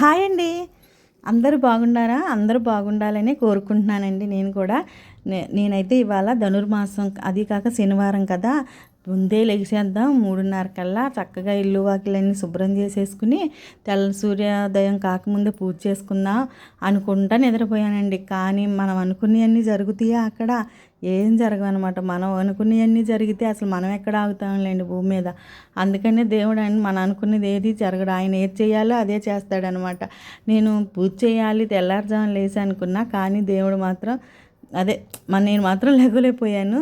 Hi అండి. అందరూ బాగున్నారా? అందరూ బాగుండాలని కోరుకుంటున్నానండి నేను కూడా. నేనైతే ఇవాళ ధనుర్మాసం అది కాక శనివారం కదా. ముందే లెగిసేద్దాం మూడున్నర కల్లా చక్కగా ఇల్లు వాకిలన్నీ శుభ్రం చేసేసుకుని తెల్ల సూర్యోదయం కాకముందే పూజ చేసుకుందాం అనుకుంటా నిద్రపోయానండి. కానీ మనం అనుకునేవన్నీ జరుగుతాయా అక్కడ? ఏం జరగవన్నమాట మనం అనుకునేవన్నీ జరిగితే అసలు మనం ఎక్కడ ఆగుతాంలేండి భూమి మీద. అందుకనే దేవుడు అని మనం అనుకునేది ఏది జరగడు. ఆయన ఏది చేయాలో అదే చేస్తాడనమాట. నేను పూజ చేయాలి తెల్లారుజామున లేచి అనుకున్నా కానీ దేవుడు మాత్రం అదే మన నేను మాత్రం లెగలేకపోయాను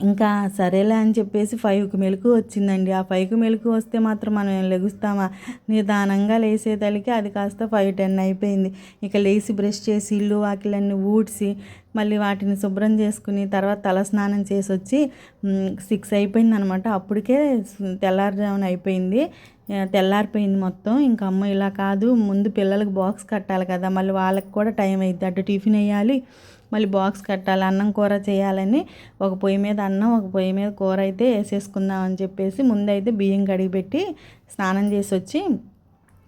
ఇంకా సరేలే అని చెప్పేసి ఫైవ్కి మెలకు వచ్చిందండి. ఆ ఫైవ్కి మెలకు వస్తే మాత్రం మనం ఏం లెగుస్తామా? నిదానంగా లేసేదలికి అది కాస్త ఫైవ్ టెన్ అయిపోయింది. ఇక లేచి బ్రష్ చేసి ఇల్లు వాకిలన్నీ ఊడ్చి మళ్ళీ వాటిని శుభ్రం చేసుకుని తర్వాత తల స్నానం చేసి వచ్చి సిక్స్ అయిపోయింది అనమాట అప్పటికే తెల్లారుజామున అయిపోయింది. తెల్లారిపోయింది మొత్తం. ఇంకా అమ్మ ఇలా కాదు ముందు పిల్లలకి బాక్స్ కట్టాలి కదా మళ్ళీ వాళ్ళకి కూడా టైం అయింది అటు టిఫిన్ వేయాలి మళ్ళీ బాక్స్ కట్టాలి అన్నం కూర చేయాలని ఒక పొయ్యి మీద అన్నం ఒక పొయ్యి మీద కూర అయితే వేసేసుకుందాం అని చెప్పేసి ముందైతే బియ్యం కడిగిపెట్టి స్నానం చేసి వచ్చి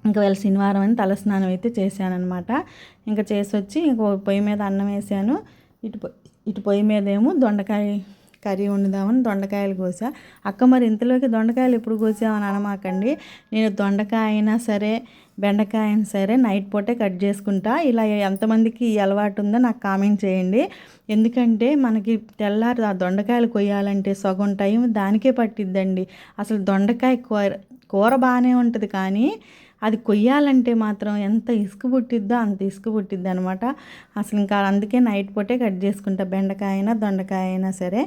ఇంకా వీళ్ళ శనివారం అని తలస్నానం అయితే చేశానమాట ఇంకా చేసి వచ్చి ఇంకో పొయ్యి మీద అన్నం వేసాను. ఇటు ఇటు పొయ్యి మీద ఏమో దొండకాయ కర్రీ వండుదామని దొండకాయలు కోసా. అక్క మరి ఇంతలోకి దొండకాయలు ఎప్పుడు కోసామని అనమాకండి. నేను దొండకాయ అయినా సరే బెండకాయ అయినా సరే నైట్ పూటే కట్ చేసుకుంటా. ఇలా ఎంతమందికి ఈ అలవాటు ఉందో నాకు కామెంట్ చేయండి. ఎందుకంటే మనకి తెల్లారి ఆ దొండకాయలు కొయ్యాలంటే సగం టైం దానికే పట్టిద్దండి. అసలు దొండకాయ కూర కూర బాగానే ఉంటుంది కానీ అది కొయ్యాలంటే మాత్రం ఎంత ఇసుక పుట్టిద్దో అంత ఇసుక పుట్టిద్ది అనమాట అసలు ఇంకా అందుకే నైట్ పూటే కట్ చేసుకుంటా. బెండకాయ అయినా దొండకాయ అయినా సరే.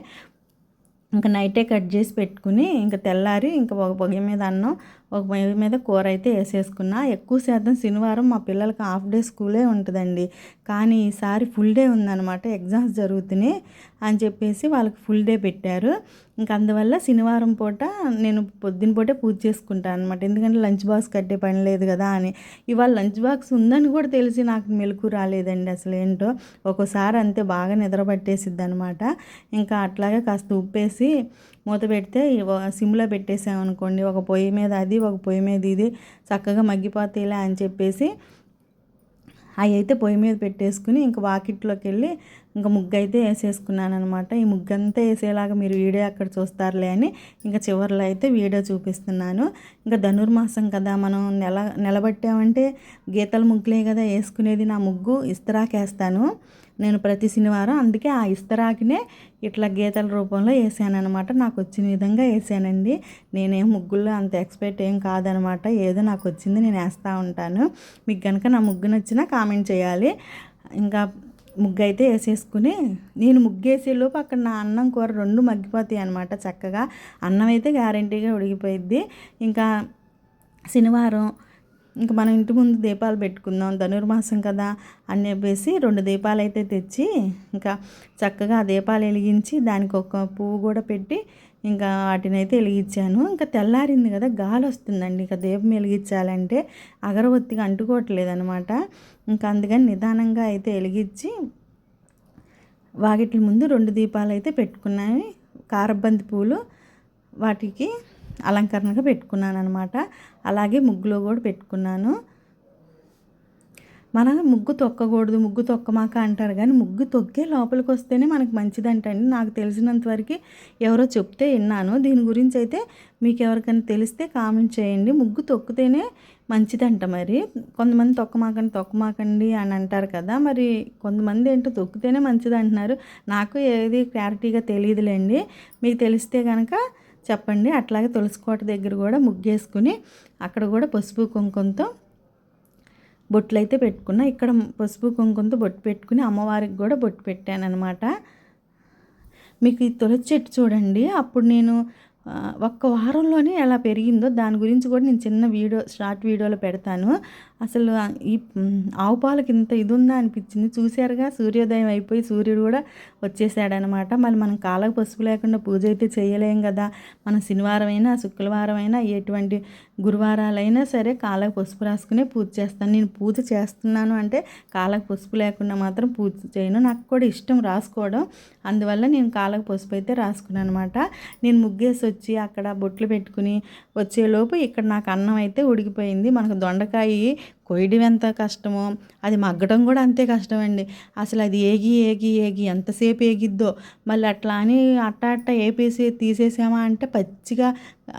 ఇంకా నైటే కట్ చేసి పెట్టుకుని ఇంకా తెల్లారి ఇంకా ఒక పొయ్యి మీద అన్నం ఒక పొయ్యి మీద కూర అయితే వేసేసుకున్నా. ఎక్కువ శాతం శనివారం మా పిల్లలకి హాఫ్ డే స్కూలే ఉంటుందండి. కానీ ఈసారి ఫుల్ డే ఉందన్నమాట. ఎగ్జామ్స్ జరుగుతున్నాయి అని చెప్పేసి వాళ్ళకి ఫుల్ డే పెట్టారు. ఇంకా అందువల్ల శనివారం పూట నేను పొద్దున పూటే పూజ చేసుకుంటాను అనమాట ఎందుకంటే లంచ్ బాక్స్ కట్టే పని లేదు కదా అని. ఇవాళ లంచ్ బాక్స్ ఉందని కూడా తెలిసి నాకు మెలకు రాలేదండి అసలు ఏంటో. ఒక్కోసారి అంతే బాగా నిద్ర పట్టేసిద్ది అనమాట ఇంకా అట్లాగే కాస్త ఉప్పేసి మూత పెడితే సిమ్లో పెట్టేసామనుకోండి ఒక పొయ్యి మీద అది ఒక పొయ్యి మీద ఇది చక్కగా మగ్గిపోతాయిలే అని చెప్పేసి అవి అయితే పొయ్యి మీద పెట్టేసుకుని ఇంకా వాకిట్లోకి వెళ్ళి ఇంకా ముగ్గు అయితే వేసేసుకున్నాను అనమాట ఈ ముగ్గు అంతా వేసేలాగా మీరు వీడియో అక్కడ చూస్తారులే అని ఇంకా చివరిలో అయితే వీడియో చూపిస్తున్నాను. ఇంకా ధనుర్మాసం కదా మనం నెల నిలబట్టామంటే గీతల ముగ్గులే కదా వేసుకునేది నా ముగ్గు ఇస్తరాకేస్తాను నేను ప్రతి శనివారం అందుకే ఆ ఇస్తరాకినే ఇట్లా గీతల రూపంలో వేసాను అనమాట నాకు వచ్చిన విధంగా వేసానండి. నేనేం ముగ్గుల్లో అంత ఎక్స్పెక్ట్ ఏం కాదనమాట ఏదో నాకు వచ్చింది నేను వేస్తూ ఉంటాను. మీకు కనుక నా ముగ్గు నచ్చినా కామెంట్ చేయాలి. ఇంకా ముగ్గు అయితే వేసేసుకుని నేను ముగ్గేసేలోపు అక్కడ నా అన్నం కూర రెండు మగ్గిపోతాయి అనమాట చక్కగా. అన్నం అయితే గ్యారంటీగా ఉడిగిపోయిద్ది ఇంకా శనివారం ఇంకా మనం ఇంటి ముందు దీపాలు పెట్టుకుందాం ధనుర్మాసం కదా అని చెప్పేసి రెండు దీపాలు అయితే తెచ్చి ఇంకా చక్కగా ఆ దీపాలు వెలిగించి దానికి ఒక పువ్వు కూడా పెట్టి ఇంకా వాటిని అయితే వెలిగించాను. ఇంకా తెల్లారింది కదా గాలి వస్తుందండి. ఇంకా దీపం వెలిగించాలంటే అగరబత్తిగా అంటుకోవట్లేదు అనమాట ఇంకా అందుకని నిదానంగా అయితే వెలిగించి వాకిట్ల ముందు రెండు దీపాలు అయితే పెట్టుకున్నాయి. కారబంతి పూలు వాటికి అలంకరణగా పెట్టుకున్నాను అనమాట అలాగే ముగ్గులో కూడా పెట్టుకున్నాను. మన ముగ్గు తొక్కకూడదు ముగ్గు తొక్కమాక అంటారు కానీ ముగ్గు తొక్కే లోపలికి వస్తేనే మనకు మంచిదంటండి నాకు తెలిసినంత వరకు ఎవరో చెప్తే విన్నాను. దీని గురించి అయితే మీకు ఎవరికైనా తెలిస్తే కామెంట్ చేయండి. ముగ్గు తొక్కితేనే మంచిదంట మరి. కొంతమంది తొక్కమాకండి తొక్కమాకండి అని అంటారు కదా మరి కొంతమంది ఏంటో తొక్కితేనే మంచిది అంటున్నారు నాకు ఏది క్లారిటీగా తెలియదులేండి. మీకు తెలిస్తే కనుక చెప్పండి. అట్లాగే తులసికోట దగ్గర కూడా ముగ్గేసుకుని అక్కడ కూడా పసుపు కుంకుమతో బొట్లు అయితే పెట్టుకున్నా. ఇక్కడ పసుపు కుంకుమతో బొట్టు పెట్టుకుని అమ్మవారికి కూడా బొట్టు పెట్టాను అనమాట మీకు ఈ తులసి చెట్టు చూడండి. అప్పుడు నేను ఒక్క వారంలోనే ఎలా పెరిగిందో దాని గురించి కూడా నేను చిన్న వీడియో షార్ట్ వీడియోలో పెడతాను. అసలు ఈ ఆవు పాలకి ఇంత ఇది ఉందా అనిపించింది. చూశారుగా సూర్యోదయం అయిపోయి సూర్యుడు కూడా వచ్చేసాడనమాట. మళ్ళీ మనం కాలకు పసుపు లేకుండా పూజ అయితే చేయలేం కదా. మన శనివారం అయినా శుక్రవారం అయినా ఎటువంటి గురువారాలైనా సరే కాలకు పసుపు రాసుకునే పూజ చేస్తాను. నేను పూజ చేస్తున్నాను అంటే కాలకు పసుపు లేకుండా మాత్రం పూజ చేయను. నాకు కూడా ఇష్టం రాసుకోవడం. అందువల్ల నేను కాలకు పసుపు అయితే రాసుకున్నాను అనమాట నేను ముగ్గేసి వచ్చి అక్కడ బొట్లు పెట్టుకుని వచ్చేలోపు ఇక్కడ నాకు అన్నం అయితే ఉడికిపోయింది. మనకు దొండకాయ కొయ్యడం ఎంత కష్టమో అది మగ్గడం కూడా అంతే కష్టమండి. అసలు అది ఏగి ఏగి ఏగి ఎంతసేపు ఏగిద్దో మళ్ళీ అట్లా అని అట్ట అట్ట ఏపేసి తీసేసామా అంటే పచ్చిగా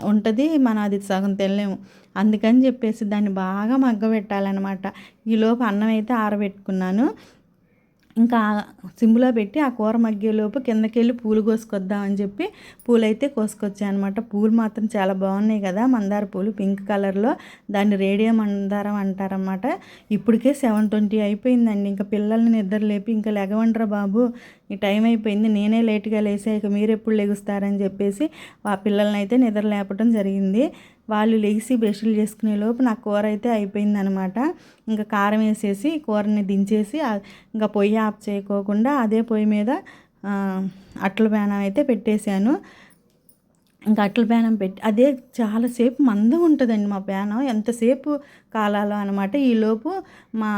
ఉంటుంది మనం అది సగం తినలేము అందుకని చెప్పేసి దాన్ని బాగా మగ్గబెట్టాలన్నమాట. ఈలోపు అన్నం అయితే ఆరబెట్టుకున్నాను. ఇంకా సిమ్లో పెట్టి ఆ కూర మగ్గేలోపు కిందకెళ్ళి పూలు కోసుకొద్దామని చెప్పి పూలైతే కోసుకొచ్చాయి అనమాట పూలు మాత్రం చాలా బాగున్నాయి కదా. మందార పూలు పింక్ కలర్లో. దాన్ని రేడియో మందారం అంటారనమాట ఇప్పటికే సెవెన్ ట్వంటీ అయిపోయిందండి. ఇంకా పిల్లల్ని నిద్ర లేపి ఇంకా లెగవండరా బాబు. ఈ టైం అయిపోయింది. నేనే లేట్గా లేసా. ఇక మీరు ఎప్పుడు లెగుస్తారని చెప్పేసి ఆ పిల్లల్ని అయితే నిద్ర లేపటం జరిగింది. వాళ్ళు లేచి బ్రష్లు చేసుకునే లోపు నా కూర అయితే అయిపోయిందనమాట. ఇంకా కారం వేసేసి కూరని దించేసి ఇంకా పొయ్యి ఆఫ్ చేయకోకుండా అదే పొయ్యి మీద అట్ల పేనం అయితే పెట్టేశాను. ఇంకా అట్ల పేనం పెట్టి అదే చాలాసేపు మందం ఉంటుందండి మా పేనం ఎంతసేపు కాలాలో అనమాట ఈలోపు మా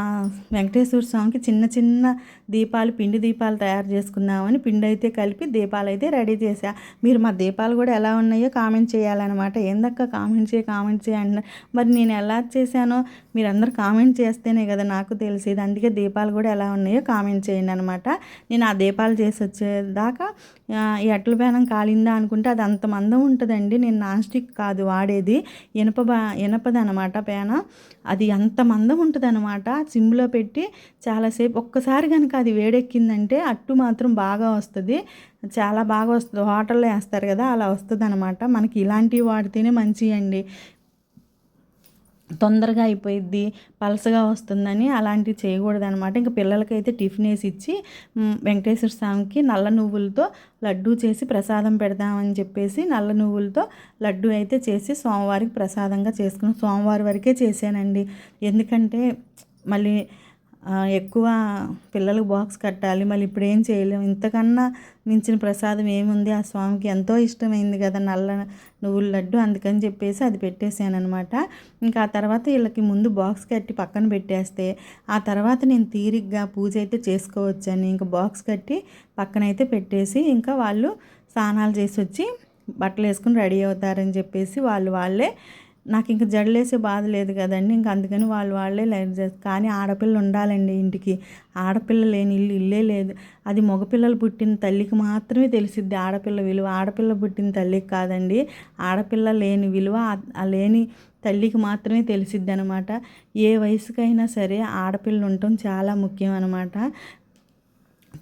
వెంకటేశ్వర స్వామికి చిన్న చిన్న దీపాలు పిండి దీపాలు తయారు చేసుకుందామని పిండి అయితే కలిపి దీపాలు అయితే రెడీ చేశా. మీరు మా దీపాలు కూడా ఎలా ఉన్నాయో కామెంట్ చేయాలన్నమాట. ఏందక్క కామెంట్ చేయ కామెంట్ చేయండి మరి నేను ఎలా చేశానో మీరందరూ కామెంట్ చేస్తేనే కదా నాకు తెలిసేది. అందుకే దీపాలు కూడా ఎలా ఉన్నాయో కామెంట్ చేయండి అనమాట నేను ఆ దీపాలు చేసి వచ్చేదాకా ఈ అట్ల పేనం కాలిందా అనుకుంటే అది అంత మందం ఉంటుందండి. నేను నాన్ స్టిక్ కాదు వాడేది ఇనప ఇనపది అనమాట పేన. అది అంత మందం ఉంటుంది అనమాట సిమ్లో పెట్టి చాలాసేపు ఒక్కసారి కనుక అది వేడెక్కిందంటే అట్టు మాత్రం బాగా వస్తుంది. చాలా బాగా వస్తుంది. హోటల్లో వేస్తారు కదా అలా వస్తుంది అనమాట మనకి ఇలాంటివి వాడితేనే మంచివి అండి తొందరగా అయిపోయిద్ది పలసగా వస్తుందని అలాంటివి చేయకూడదు అనమాట ఇంకా పిల్లలకైతే టిఫిన్ వేసి ఇచ్చి వెంకటేశ్వర స్వామికి నల్ల నువ్వులతో లడ్డూ చేసి ప్రసాదం పెడదామని చెప్పేసి నల్ల నువ్వులతో లడ్డు అయితే చేసి సోమవారికి ప్రసాదంగా చేసుకుని సోమవారం వరకే చేశానండి. ఎందుకంటే మళ్ళీ ఎక్కువ పిల్లలకు బాక్స్ కట్టాలి. మళ్ళీ ఇప్పుడు ఏం చేయలేము ఇంతకన్నా మించిన ప్రసాదం ఏముంది? ఆ స్వామికి ఎంతో ఇష్టమైంది కదా నల్ల నువ్వుల లడ్డు అందుకని చెప్పేసి అది పెట్టేశాను అనమాట ఇంకా ఆ తర్వాత వీళ్ళకి ముందు బాక్స్ కట్టి పక్కన పెట్టేస్తే ఆ తర్వాత నేను తీరిగ్గా పూజ అయితే చేసుకోవచ్చని ఇంకా బాక్స్ కట్టి పక్కన అయితే పెట్టేసి ఇంకా వాళ్ళు స్నానాలు చేసి వచ్చి బట్టలు వేసుకుని రెడీ అవుతారని చెప్పేసి వాళ్ళు వాళ్ళే నాకు ఇంక జడలేసే బాధ లేదు కదండి. ఇంక అందుకని వాళ్ళు వాళ్ళే లైట్ చేస్తారు కానీ ఆడపిల్ల ఉండాలండి ఇంటికి. ఆడపిల్ల లేని ఇల్లు ఇల్లే లేదు. అది మగపిల్లలు పుట్టిన తల్లికి మాత్రమే తెలిసిద్ది ఆడపిల్ల విలువ. ఆడపిల్ల పుట్టిన తల్లికి కాదండి. ఆడపిల్ల లేని విలువ ఆ లేని తల్లికి మాత్రమే తెలిసిద్ది అనమాట ఏ వయసుకైనా సరే ఆడపిల్ల ఉండటం చాలా ముఖ్యం అనమాట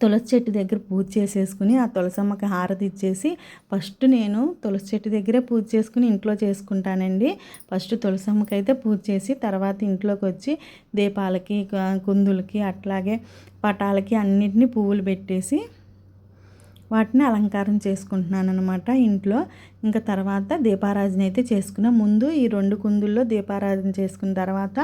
తులసి చెట్టు దగ్గర పూజ చేసేసుకుని ఆ తులసమ్మకి హారతి ఇచ్చేసి ఫస్ట్ నేను తులసి చెట్టు దగ్గరే పూజ చేసుకుని ఇంట్లో చేసుకుంటానండి. ఫస్ట్ తులసమ్మకి అయితే పూజ చేసి తర్వాత ఇంట్లోకి వచ్చి దీపాలకి కుందులకి అట్లాగే పటాలకి అన్నిటినీ పువ్వులు పెట్టేసి వాటిని అలంకారం చేసుకుంటున్నాను అనమాట ఇంట్లో. ఇంకా తర్వాత దీపారాధన అయితే చేసుకున్నా ముందు ఈ రెండు కుందుల్లో దీపారాధన చేసుకున్న తర్వాత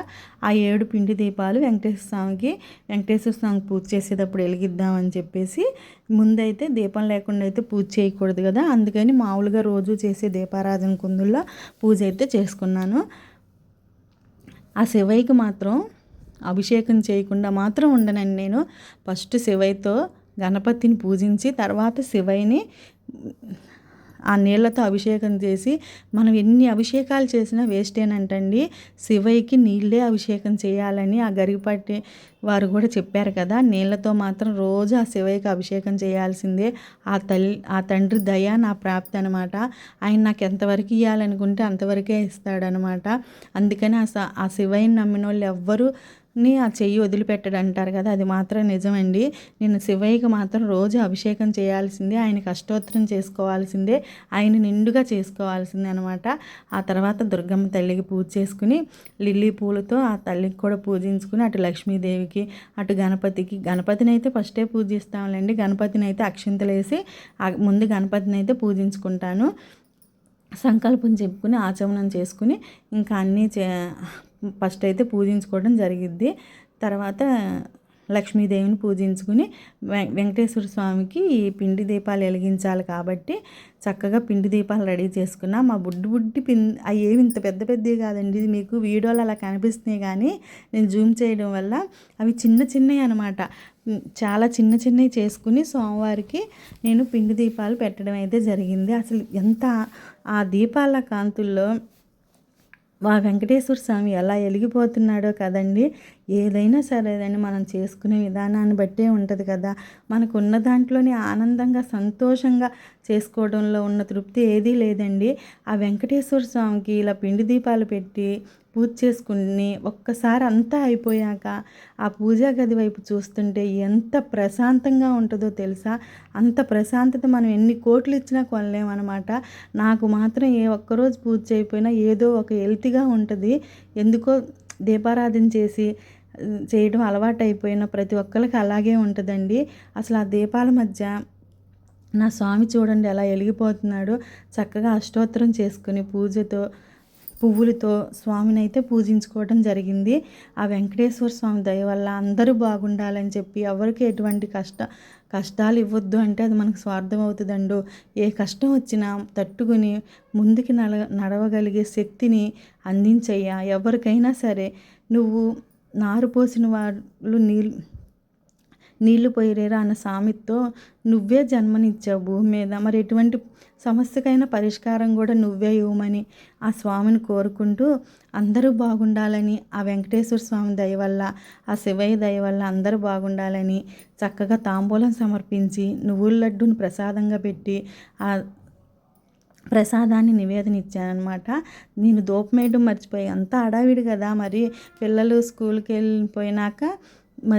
ఆ ఏడు పిండి దీపాలు వెంకటేశ్వర స్వామికి వెంకటేశ్వర స్వామికి పూజ చేసేటప్పుడు వెలిగిద్దామని చెప్పేసి ముందైతే దీపం లేకుండా అయితే పూజ చేయకూడదు కదా. అందుకని మామూలుగా రోజు చేసే దీపారాధన కుందుల్లో పూజ అయితే చేసుకున్నాను. ఆ శివయ్యకి మాత్రం అభిషేకం చేయకుండా మాత్రం ఉండనండి నేను. ఫస్ట్ శివయ్యతో గణపతిని పూజించి తర్వాత శివయ్యని ఆ నీళ్ళతో అభిషేకం చేసి మనం ఎన్ని అభిషేకాలు చేసినా వేస్టేనంటండి శివయ్యకి నీళ్ళే అభిషేకం చేయాలని ఆ గరిపట్టి వారు కూడా చెప్పారు కదా. నీళ్ళతో మాత్రం రోజు ఆ శివయ్యకి అభిషేకం చేయాల్సిందే. ఆ తల్లి ఆ తండ్రి దయ నా ప్రాప్తి అనమాట ఆయన నాకు ఎంతవరకు ఇవ్వాలనుకుంటే అంతవరకే ఇస్తాడనమాట అందుకని ఆ శివయ్యని నమ్మిన వాళ్ళు ఎవ్వరూ ని ఆ చెయ్యి వదిలిపెట్టడు అంటారు కదా అది మాత్రం నిజమండి. నేను శివయ్యకి మాత్రం రోజు అభిషేకం చేయాల్సిందే ఆయన కష్టోత్తరం చేసుకోవాల్సిందే ఆయన నిండుగా చేసుకోవాల్సిందే అనమాట ఆ తర్వాత దుర్గమ్మ తల్లికి పూజ చేసుకుని లిల్లీ పూలతో ఆ తల్లికి కూడా పూజించుకుని అటు లక్ష్మీదేవికి అటు గణపతికి గణపతిని అయితే ఫస్టే పూజిస్తాంలేండి గణపతిని అయితే అక్షింతలేసి ముందు గణపతిని అయితే పూజించుకుంటాను. సంకల్పం చెప్పుకుని ఆచమనం చేసుకుని ఇంకా అన్నీ చే ఫస్ట్ అయితే పూజించుకోవడం జరిగిద్ది. తర్వాత లక్ష్మీదేవిని పూజించుకుని వెంకటేశ్వర స్వామికి ఈ పిండి దీపాలు వెలిగించాలి కాబట్టి చక్కగా పిండి దీపాలు రెడీ చేసుకున్నా. మా బుడ్డి బుడ్డి పిన్ అవి ఏమి ఇంత పెద్ద పెద్దవి కాదండి. ఇది మీకు వీడియోలు అలా కనిపిస్తున్నాయి కానీ నేను జూమ్ చేయడం వల్ల అవి చిన్న చిన్నవి అనమాట. చాలా చిన్న చిన్నవి చేసుకుని సోమవారికి నేను పిండి దీపాలు పెట్టడం అయితే జరిగింది. అసలు ఎంత ఆ దీపాల కాంతుల్లో మా వెంకటేశ్వర స్వామి ఎలా వెలిగిపోతున్నాడో కదండి. ఏదైనా సరేదని మనం చేసుకునే విధానాన్ని బట్టే ఉంటుంది కదా. మనకు ఉన్న దాంట్లోనే ఆనందంగా సంతోషంగా చేసుకోవడంలో ఉన్న తృప్తి ఏదీ లేదండి. ఆ వెంకటేశ్వర స్వామికి ఇలా పిండి దీపాలు పెట్టి పూజ చేసుకుని ఒక్కసారి అంతా అయిపోయాక ఆ పూజా గది వైపు చూస్తుంటే ఎంత ప్రశాంతంగా ఉంటుందో తెలుసా? అంత ప్రశాంతత మనం ఎన్ని కోట్లు ఇచ్చినా కొనలేమన్నమాట. నాకు మాత్రం ఏ ఒక్కరోజు పూజ చేయకపోయినా ఏదో ఒక హెల్తీగా ఉంటుంది. ఎందుకో దీపారాధన చేసి చేయడం అలవాటు ప్రతి ఒక్కరికి అలాగే ఉంటుందండి. అసలు ఆ దీపాల మధ్య నా స్వామి చూడండి ఎలా వెలిగిపోతున్నాడు చక్కగా అష్టోత్తరం చేసుకుని పూజతో పువ్వులతో స్వామిని అయితే పూజించుకోవడం జరిగింది. ఆ వెంకటేశ్వర స్వామి దయ వల్ల అందరూ బాగుండాలని చెప్పి ఎవరికి ఎటువంటి కష్ట కష్టాలు ఇవ్వద్దు అంటే అది మనకు స్వార్థం అవుతుందండు ఏ కష్టం వచ్చినా తట్టుకుని ముందుకి నడ నడవగలిగే శక్తిని అందించయ్యా. ఎవరికైనా సరే నువ్వు నారు పోసిన వాళ్ళు నీళ్ళు నీళ్ళు పోయిరేరా అన్న సామెతో నువ్వే జన్మనిచ్చావు భూమి మీద. మరి ఎటువంటి సమస్యకైనా పరిష్కారం కూడా నువ్వే ఇవ్వమని ఆ స్వామిని కోరుకుంటూ అందరూ బాగుండాలని ఆ వెంకటేశ్వర స్వామి దయ వల్ల ఆ శివయ్య దయ వల్ల అందరూ బాగుండాలని చక్కగా తాంబూలం సమర్పించి నువ్వుల లడ్డుని ప్రసాదంగా పెట్టి ఆ ప్రసాదాన్ని నివేదన ఇచ్చానమాట నేను దూపమేయడం మర్చిపోయి అంతా అడావిడి కదా మరి పిల్లలు స్కూల్కి వెళ్ళిపోయినాక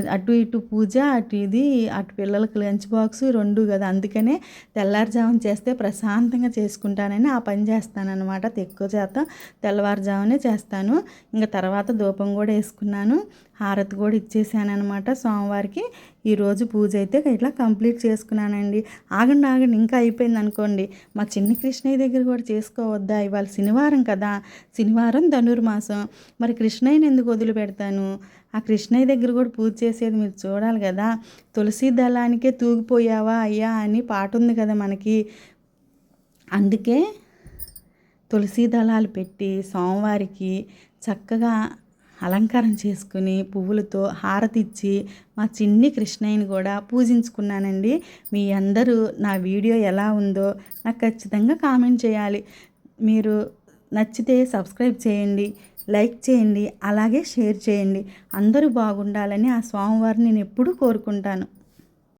అటు ఇటు పూజ అటు ఇది అటు పిల్లలకి లంచ్ బాక్స్ రెండు కదా. అందుకనే తెల్లారుజామున చేస్తే ప్రశాంతంగా చేసుకుంటానని ఆ పని చేస్తానన్నమాట ఎక్కువ శాతం. తెల్లవారుజామునే చేస్తాను. ఇంకా తర్వాత ధూపం కూడా వేసుకున్నాను. హారతి కూడా ఇచ్చేసానమాట సోమవారికి ఈరోజు పూజ అయితే ఇట్లా కంప్లీట్ చేసుకున్నానండి. ఆగండి ఆగండి ఇంకా అయిపోయింది అనుకోండి. మా చిన్న కృష్ణయ్య దగ్గర కూడా చేసుకోవద్దా? ఇవాళ శనివారం కదా. శనివారం ధనుర్మాసం. మరి కృష్ణయ్యని ఎందుకు వదిలిపెడతాను? ఆ కృష్ణయ్య దగ్గర కూడా పూజ చేసేది మీరు చూడాలి కదా. తులసి దళానికే తూగిపోయావా అయ్యా అని పాట ఉంది కదా మనకి. అందుకే తులసి దళాలు పెట్టి సోమవారికి చక్కగా అలంకారం చేసుకుని పువ్వులతో హారతి ఇచ్చి మా చిన్ని కృష్ణయ్యని కూడా పూజించుకున్నానండి. మీ అందరూ నా వీడియో ఎలా ఉందో నాకు ఖచ్చితంగా కామెంట్ చేయాలి. మీరు నచ్చితే సబ్స్క్రైబ్ చేయండి లైక్ చేయండి అలాగే షేర్ చేయండి. అందరూ బాగుండాలని ఆ స్వామివారిని నేను ఎప్పుడూ కోరుకుంటాను.